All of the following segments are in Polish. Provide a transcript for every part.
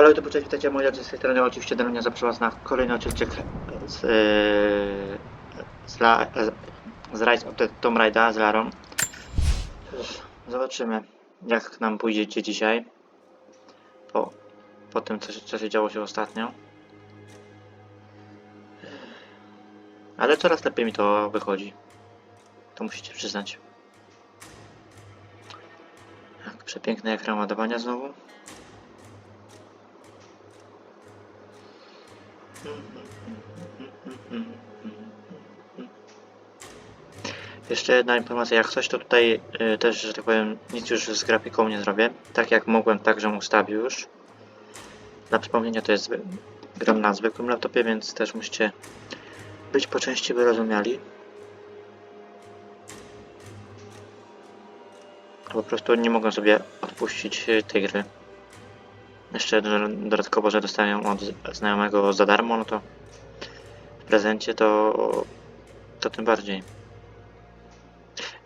Halo, to cześć, witajcie moi drodzy, z tej strony oczywiście was na kolejny odcinek z, yy, z, la, z Rise of the Tomb Raider z Larą. Zobaczymy, jak nam pójdzie dzisiaj, po, po tym, co co się działo się ostatnio. Ale coraz lepiej mi to wychodzi. To musicie przyznać. Tak, przepiękny ekran ładowania znowu. Jeszcze jedna informacja, jak coś to tutaj y, też, że tak powiem, nic już z grafiką nie zrobię. Tak jak mogłem, tak żem ustawił już. Dla przypomnienia to jest gram na zwykłym laptopie, więc też musicie być po części wyrozumiali. Po prostu nie mogę sobie odpuścić y, tej gry. Jeszcze do- dodatkowo, że dostaję od znajomego za darmo, no to w prezencie to, to tym bardziej.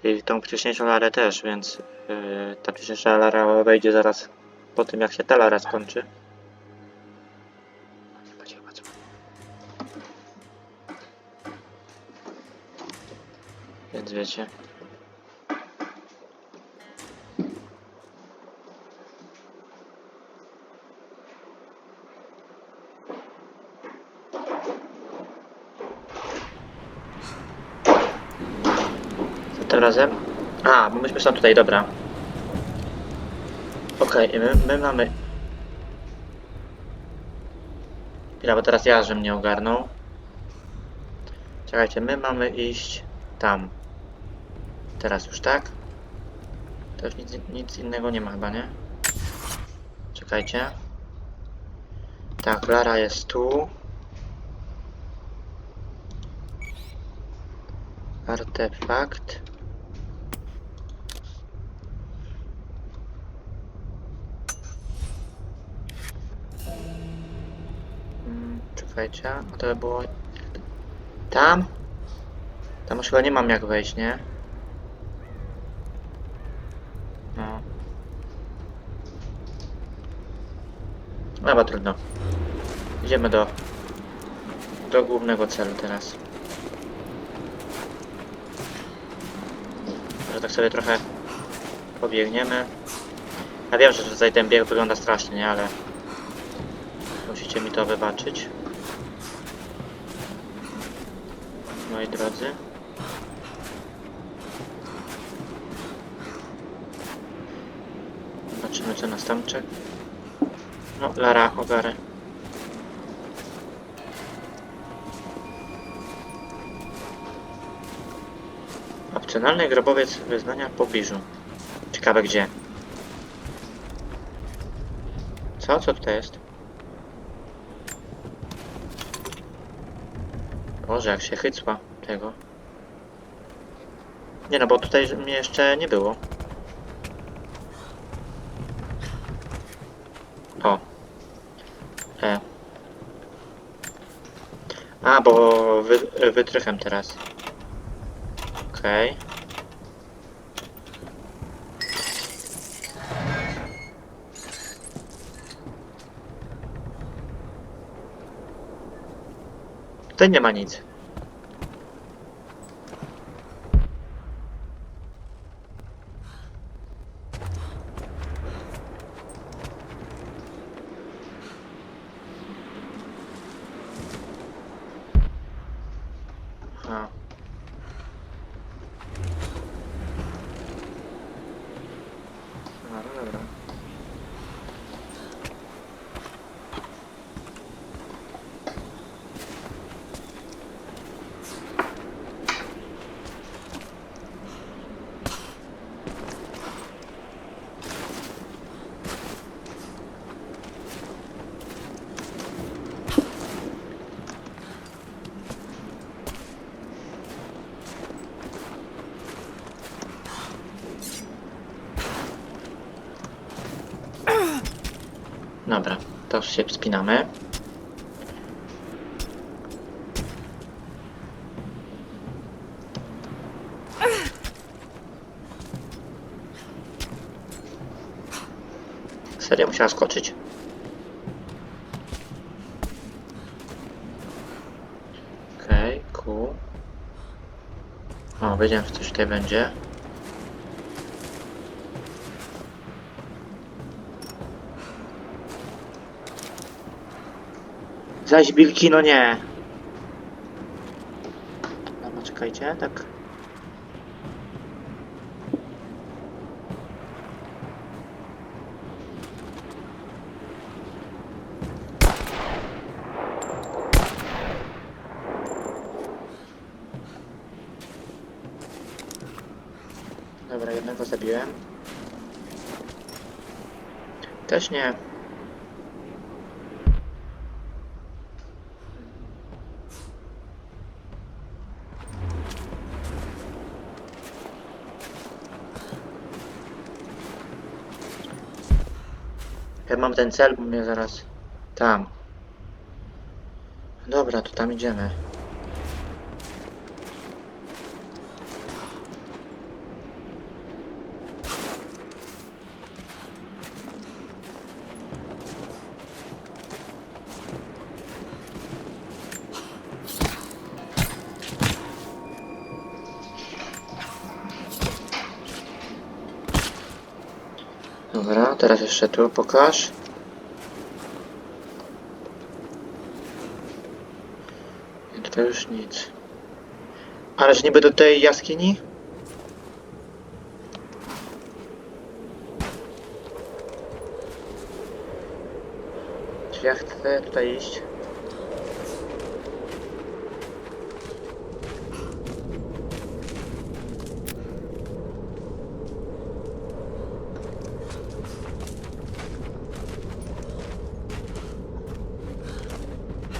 I tą wcześniejszą larę też, więc yy, ta wcześniejsza lara wejdzie zaraz po tym, jak się ta lara skończy. Chyba co. Więc wiecie. Razem? A, bo myśmy są tutaj, dobra. Okej, my, my mamy... Chwila, bo teraz ja, że mnie ogarnął. Czekajcie, my mamy iść tam. Teraz już tak? To już nic, nic innego nie ma chyba, nie? Czekajcie. Tak, Lara jest tu. Artefakt. Czekajcie, a to by było... Tam? Tam już chyba nie mam jak wejść, nie? No. Chyba trudno. Idziemy do... do głównego celu teraz. Może tak sobie trochę pobiegniemy. Ja wiem, że tutaj ten bieg wygląda strasznie, nie? Ale musicie mi to wybaczyć. Moi drodzy. Zobaczymy co nas tam czeka. No, Lara, ogarę. Opcjonalny grobowiec wyznania w pobliżu. Ciekawe gdzie. Co? Co tutaj jest? Boże, jak się chycła tego. Nie no, bo tutaj mnie jeszcze nie było. O. E. A, bo wy, wytrychem teraz. Okej. Tutaj nie ma nic. Dobra, to się wspinamy. Serio musiała skoczyć. Okej, okay, cool. O, wiedziałem, że coś tutaj będzie. Zaś Bilki, no nie. Dobra, czekajcie, tak. Dobra, jednego zabiłem. Też nie. Mam ten cel, bo mnie zaraz... Tam. Dobra, to tam idziemy. Dobra, teraz jeszcze tu pokaż. Tutaj już nic. Ależ niby do tej jaskini? Czy ja chcę tutaj iść?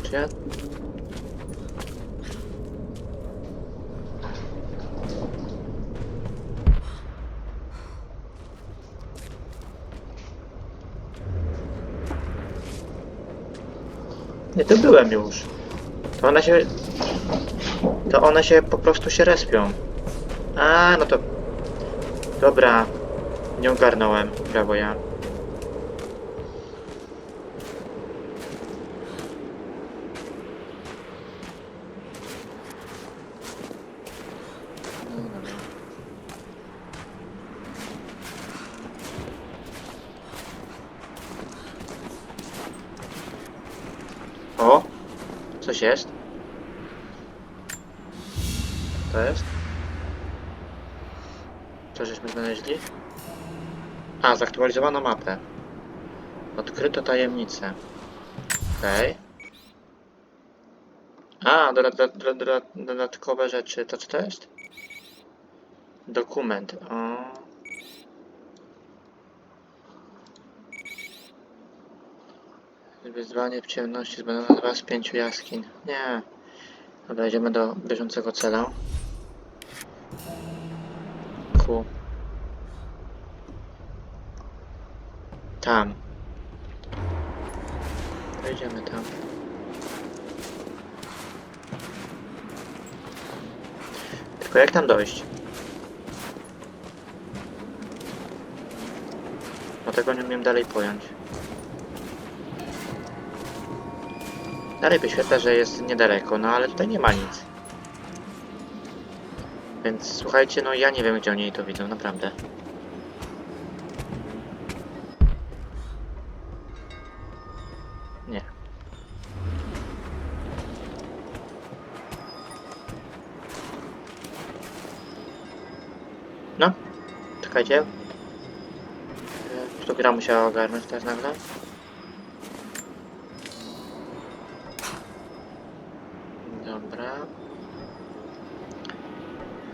Czy ja... Nie, to byłem już. Się... To one się po prostu się respią. A, no to... Dobra. Nie ogarnąłem. Brawo ja. O! Coś jest? Zaktualizowano mapę. Odkryto tajemnicę. Okej. A, doda- doda- dodatkowe rzeczy. To co to jest? Dokument. O. Wyzwanie w ciemności zbadano dwa z pięciu jaskiń. Nie. Dobra, idziemy do bieżącego cela. Ku. Tam. Wejdziemy tam. Tylko jak tam dojść? Bo tego nie umiem dalej pojąć. Dalej wyświetla, że jest niedaleko, no ale tutaj nie ma nic. Więc słuchajcie, no ja nie wiem gdzie oni to widzą, naprawdę. Nie. No, czekajcie. E, To gra musiała ogarnąć teraz nagle. Dobra.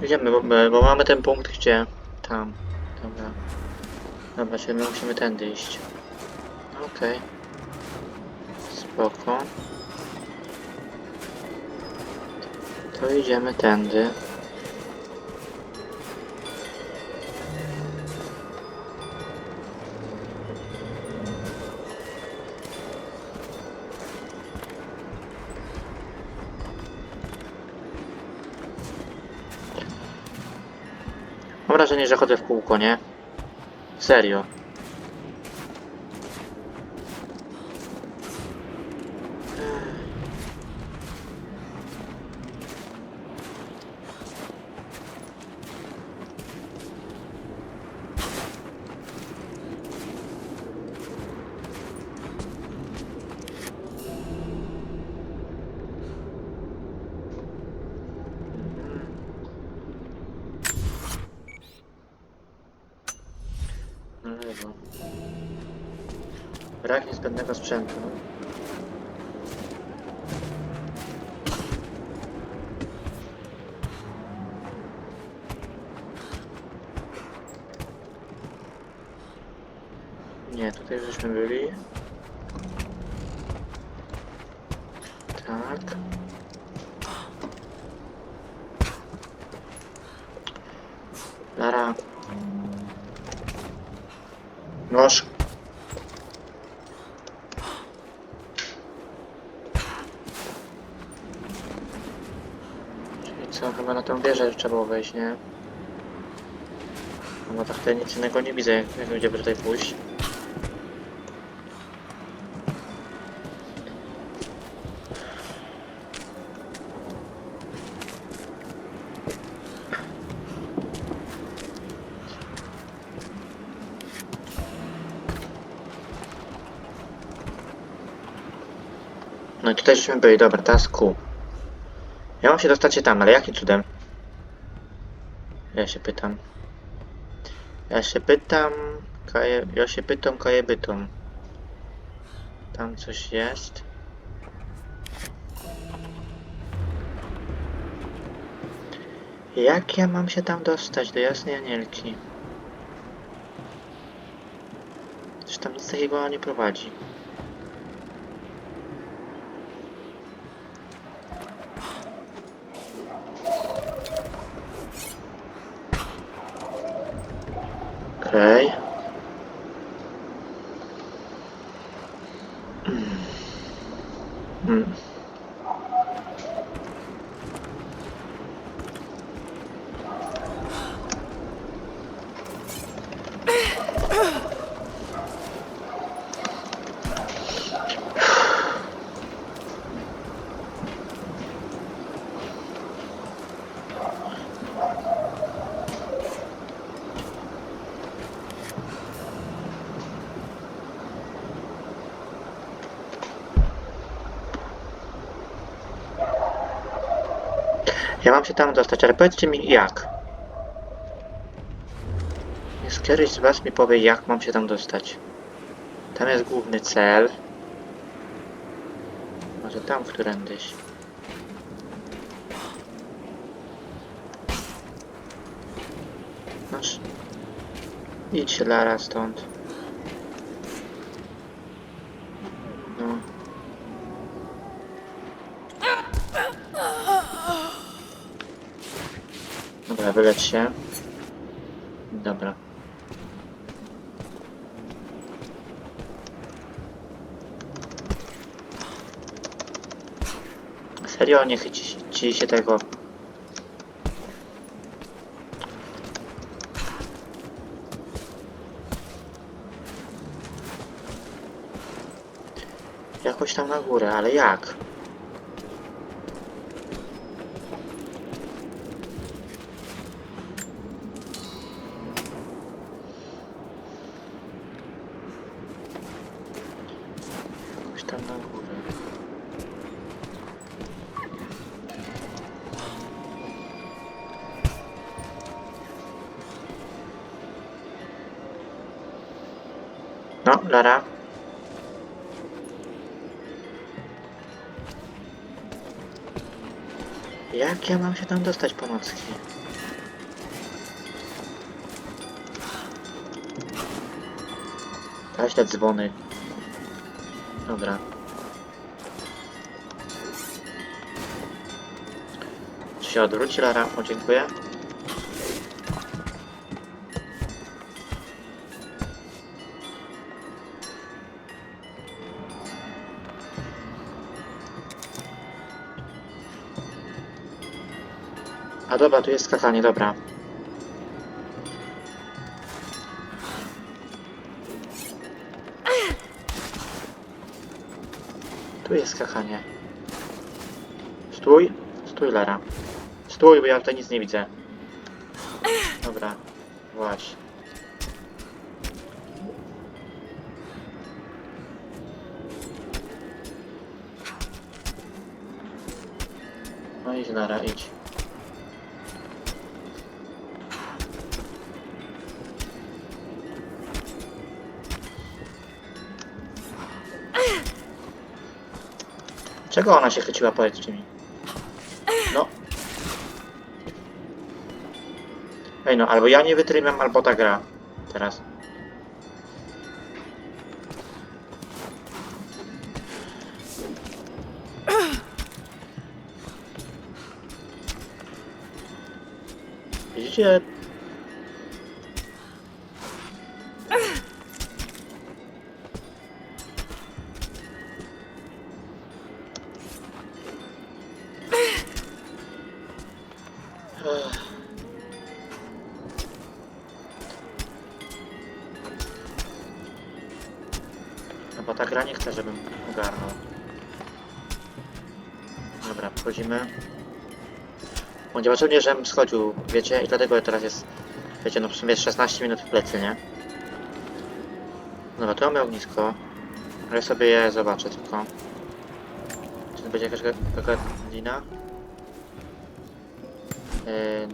Idziemy, bo, bo mamy ten punkt gdzie? Tam. Dobra. Dobra, czyli my musimy tędy iść. Okej. Spoko. To idziemy tędy. Wrażenie, że chodzę w kółko, nie? Serio. Brak niezbędnego sprzętu. Co, chyba na tą wieżę trzeba było wejść, nie? No tak tutaj nic innego nie widzę, jak będziemy tutaj pójść. No i tutaj żeśmy byli, dobra, teraz Q. Się dostać się tam, ale jakim cudem? Ja się pytam. Ja się pytam, kaje, ja się pytam, kaje bytom. Tam coś jest. Jak ja mam się tam dostać do jasnej anielki? Czy tam nic takiego nie prowadzi? Okej. Mm. Ja mam się tam dostać, ale powiedzcie mi jak. Jest któryś z was mi powie jak mam się tam dostać. Tam jest główny cel. Może tam którędyś. Masz. Idź Lara stąd. No. Dobra, wylecz się. Dobra. Serio, nie chyci ci się tego. Jakoś tam na górę, ale jak? Ja mam się tam dostać po nocki? Dać te dzwony. Dobra. Czy się odwróci Lara? Dziękuję. A dobra, tu jest skakanie, dobra. Tu jest skakanie. Stój. Stój, Lara. Stój, bo ja tutaj nic nie widzę. Dobra. Właśnie. No idź, Lara, idź. Czego ona się chwyciła, powiedzcie mi? No. Ej no, albo ja nie wytrymiam, albo ta gra. Teraz. Widzicie? On niepotrzebnie, żebym schodził, wiecie, i dlatego teraz jest, wiecie, no w sumie jest 16 minut w plecy, nie? Dobra, tu mamy ognisko. Ale sobie je zobaczę tylko. Czy to będzie jakaś ga- gadina? Yy,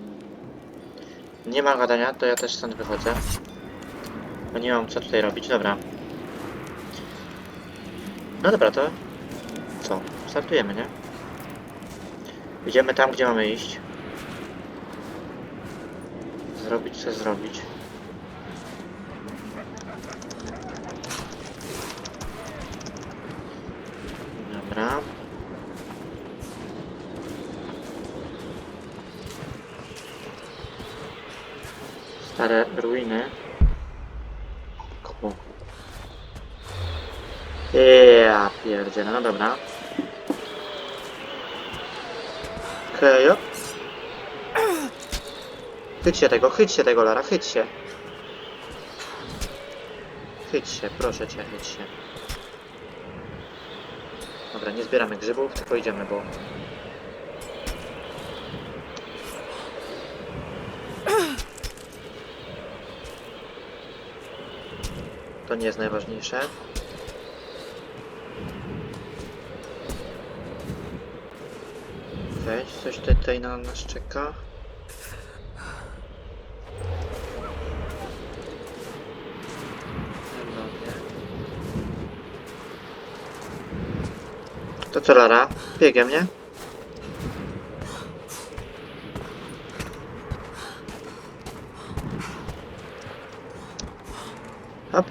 nie ma gadania, to ja też stąd wychodzę. Bo nie mam co tutaj robić, dobra. No dobra, to co? Startujemy, nie? Idziemy tam, gdzie mamy iść. Zrobić co zrobić. Dobra. Stare ruiny. Ku. Ja pierdzielę, no dobra. Okej, okay, Chyć się tego, chyć się tego, Lara, chyć się. Chyć się, proszę cię, chyć się. Dobra, nie zbieramy grzybów, tylko idziemy, bo... To nie jest najważniejsze. Weź, coś tutaj na nas czeka. Dobra. To co Lara? Biegiem, nie? Hop.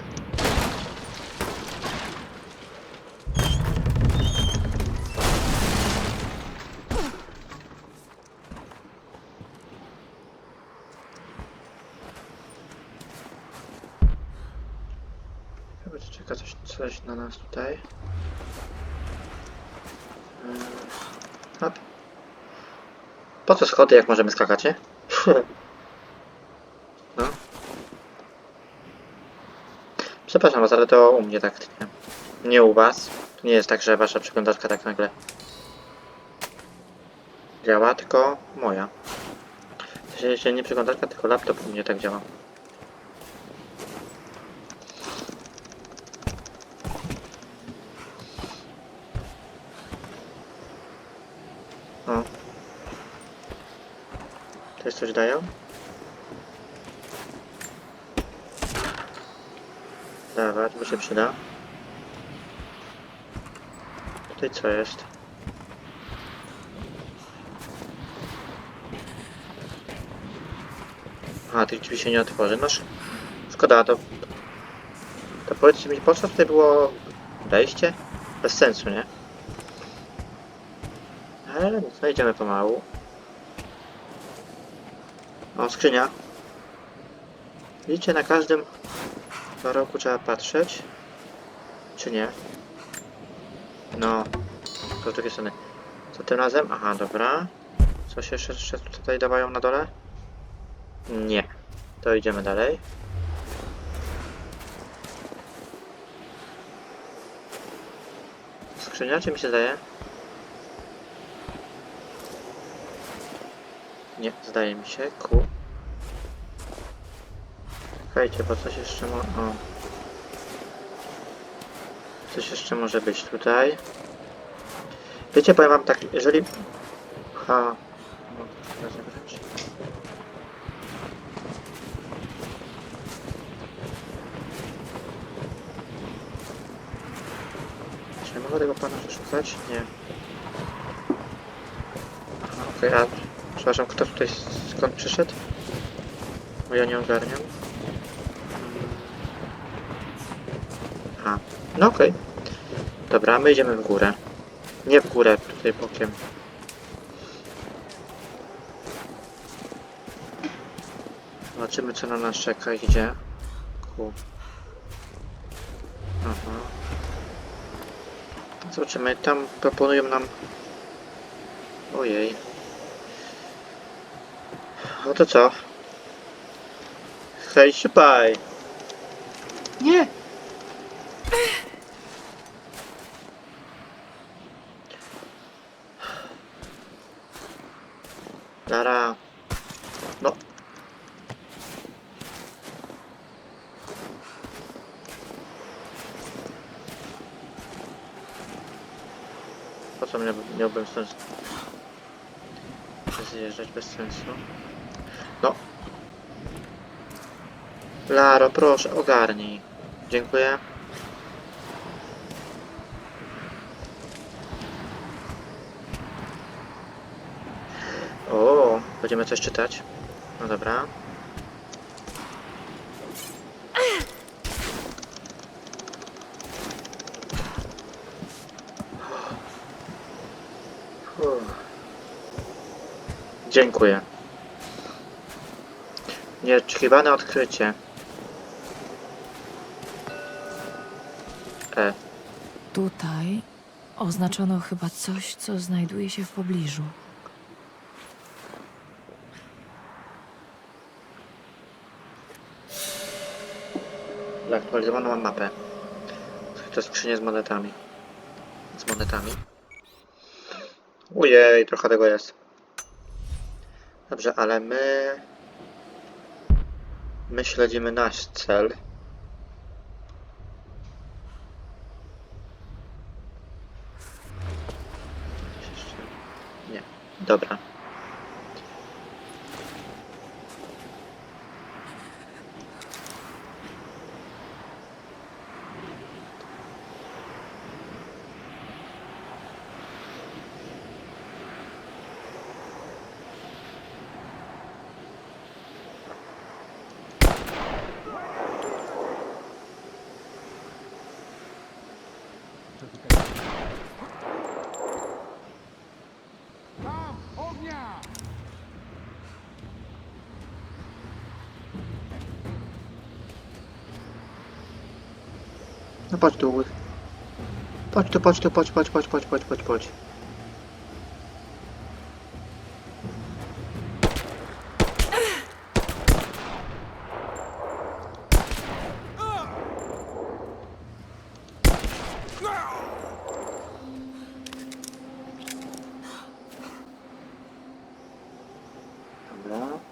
Chyba czeka coś, coś na nas tutaj. Hop. Po co schody, jak możemy skakać, nie? No. Przepraszam was, ale to u mnie tak nie. Nie u was. To nie jest tak, że wasza przeglądarka tak nagle działa, tylko moja. W sensie jeszcze nie przeglądarka, tylko laptop u mnie tak działa. Coś dają? Dawać, bo się przyda. Tutaj co jest? A, tych drzwi się nie otworzy. No sz- szkoda, to... To powiedzcie mi, po co tutaj było wejście? Bez sensu, nie? Ale nic, no pomału. O, skrzynia. Widzicie, na każdym roku trzeba patrzeć. Czy nie? No. To z drugiej strony. Co tym razem? Aha, dobra. Coś jeszcze, jeszcze tutaj dawają na dole? Nie. To idziemy dalej. Skrzynia, czy mi się zdaje? Nie, zdaje mi się. Ku. Czekajcie, bo coś jeszcze mo... O. Coś jeszcze może być tutaj. Wiecie, powiem wam tak, jeżeli... Ha... Czy ja mogę tego pana przeszukać? Nie. Okej, a przepraszam, kto tutaj skąd przyszedł? Bo ja nie ogarniam. A, no okej. Dobra, my idziemy w górę. Nie w górę, tutaj bokiem. Zobaczymy co na nas czeka i gdzie. Ku. Aha. Zobaczymy, tam proponują nam... Ojej. No to co? Hej, szybaj! Nie! Lara. No. Po co miał, miałbym stąd zjeżdżać bez sensu? Laro, proszę, ogarnij. Dziękuję. O, będziemy coś czytać. No dobra. Dziękuję. Nieoczekiwane odkrycie. E, Tutaj oznaczono chyba coś, co znajduje się w pobliżu. Zaktualizowano mam mapę. To skrzynie z monetami. Z monetami. Ujej, trochę tego jest. Dobrze, ale my... My śledzimy nasz cel. Dobra. No chodź tu. Ły. Chodź tu, chodź tu, chodź, chodź, chodź, chodź, chodź, chodź. Dobra.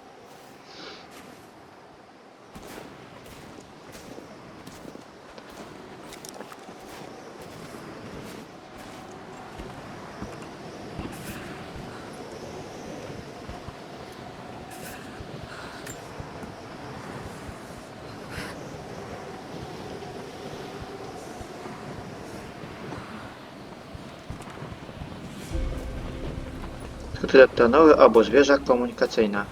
To nowy obóz, wieża komunikacyjna.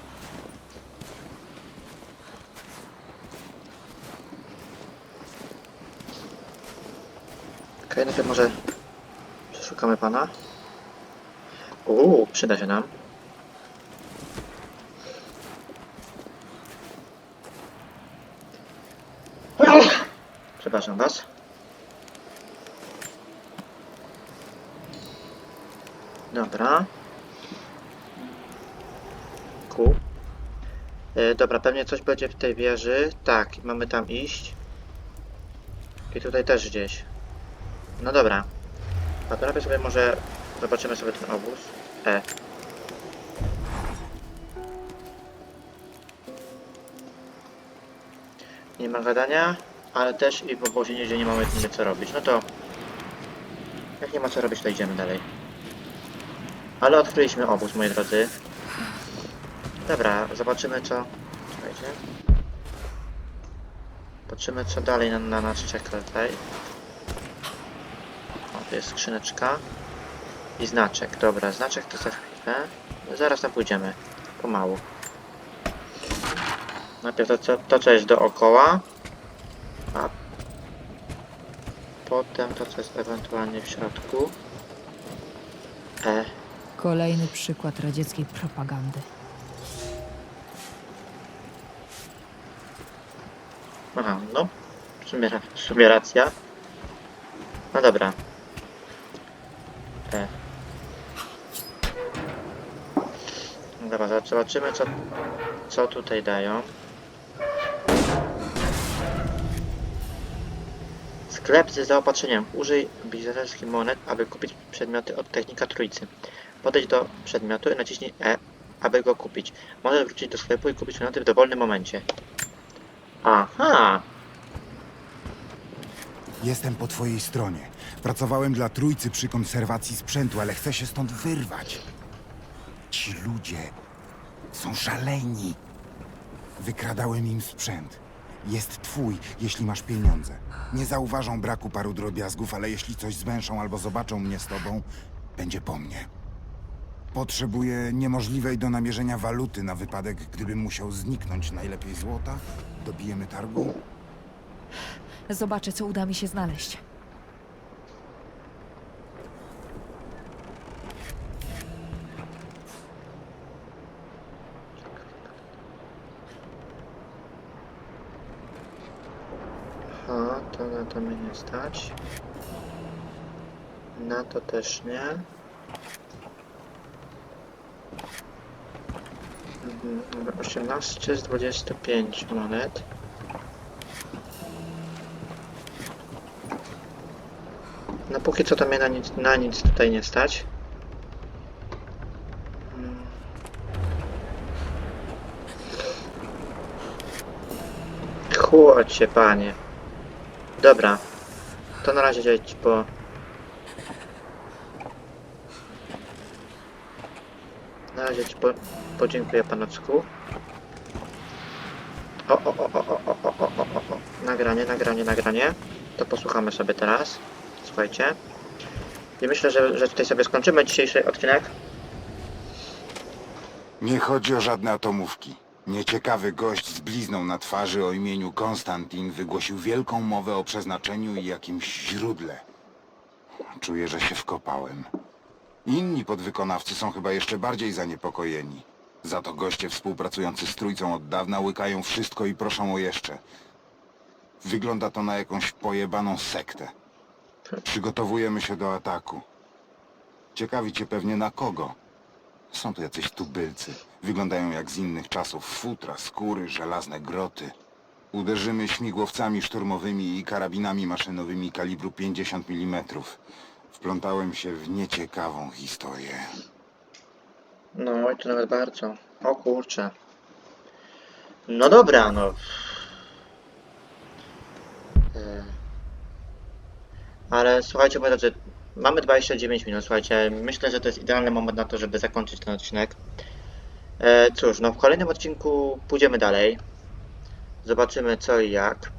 Okej, najpierw może przeszukamy pana. Uuu, przyda się nam. Przepraszam was. Dobra. E, dobra, pewnie coś będzie w tej wieży. Tak, mamy tam iść. I tutaj też gdzieś. No dobra. A to sobie może zobaczymy sobie ten obóz. E. Nie ma gadania, ale też i w obozie nigdzie nie mamy nie co robić. No to jak nie ma co robić, to idziemy dalej. Ale odkryliśmy obóz, moi drodzy. Dobra, zobaczymy co... Czekajcie. Patrzymy co dalej na, na nas czeka tutaj. O, Tu jest skrzyneczka. I znaczek. Dobra, znaczek to za chwilę. Zaraz tam pójdziemy. Pomału. Najpierw to, co, to, co jest dookoła. A potem to, co jest ewentualnie w środku. E, Kolejny przykład radzieckiej propagandy. Aha, no. W sumie, w sumie racja. No dobra. E. No Dobra, zobaczymy co, co tutaj dają. Sklep ze zaopatrzeniem. Użyj bizneserskich monet, aby kupić przedmioty od technika trójcy. Podejdź do przedmiotu i naciśnij E, aby go kupić. Możesz wrócić do sklepu i kupić przedmioty w dowolnym momencie. Aha! Jestem po twojej stronie. Pracowałem dla trójcy przy konserwacji sprzętu, ale chcę się stąd wyrwać. Ci ludzie są szaleni. Wykradałem im sprzęt. Jest twój, jeśli masz pieniądze. Nie zauważą braku paru drobiazgów, ale jeśli coś zwęszą albo zobaczą mnie z tobą, będzie po mnie. Potrzebuję niemożliwej do namierzenia waluty na wypadek, gdybym musiał zniknąć. Najlepiej złota? Dobijemy targu? Zobaczę, co uda mi się znaleźć. Aha, to na to mnie nie stać. Na to też nie. Mhm, dobra, 18 z 25 monet. No póki co to mnie na nic, na nic tutaj nie stać. Chłodź się, panie. Dobra. To na razie dzieci po... Na razie ci po... podziękuję panocku. O, o, o, o, o, o, o, o, o, o, o. Nagranie, nagranie, nagranie. To posłuchamy sobie teraz. Słuchajcie. I myślę, że, że tutaj sobie skończymy dzisiejszy odcinek. Nie chodzi o żadne atomówki. Nieciekawy gość z blizną na twarzy o imieniu Konstantin wygłosił wielką mowę o przeznaczeniu i jakimś źródle. Czuję, że się wkopałem. Inni podwykonawcy są chyba jeszcze bardziej zaniepokojeni. Za to goście współpracujący z trójcą od dawna łykają wszystko i proszą o jeszcze. Wygląda to na jakąś pojebaną sektę. Przygotowujemy się do ataku. Ciekawi cię pewnie na kogo. Są tu jacyś tubylcy. Wyglądają jak z innych czasów. Futra, skóry, żelazne groty. Uderzymy śmigłowcami szturmowymi i karabinami maszynowymi kalibru 50 mm. Wplątałem się w nieciekawą historię. No i to nawet bardzo. O kurczę. No dobra, no. E, Ale słuchajcie, moi drodzy, mamy 29 minut, słuchajcie, myślę, że to jest idealny moment na to, żeby zakończyć ten odcinek. E, cóż, no w kolejnym odcinku pójdziemy dalej. Zobaczymy co i jak.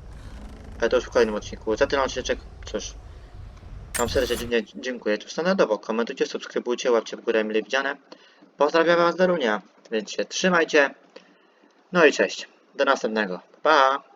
Ale to już w kolejnym odcinku. Za ten odcinek, cóż, Wam serdecznie dziękuję. Tu standardowo komentujcie, subskrybujcie, łapcie w górę mile widziane. Pozdrawiam Was Darunia, więc się trzymajcie. No i cześć. Do następnego. Pa!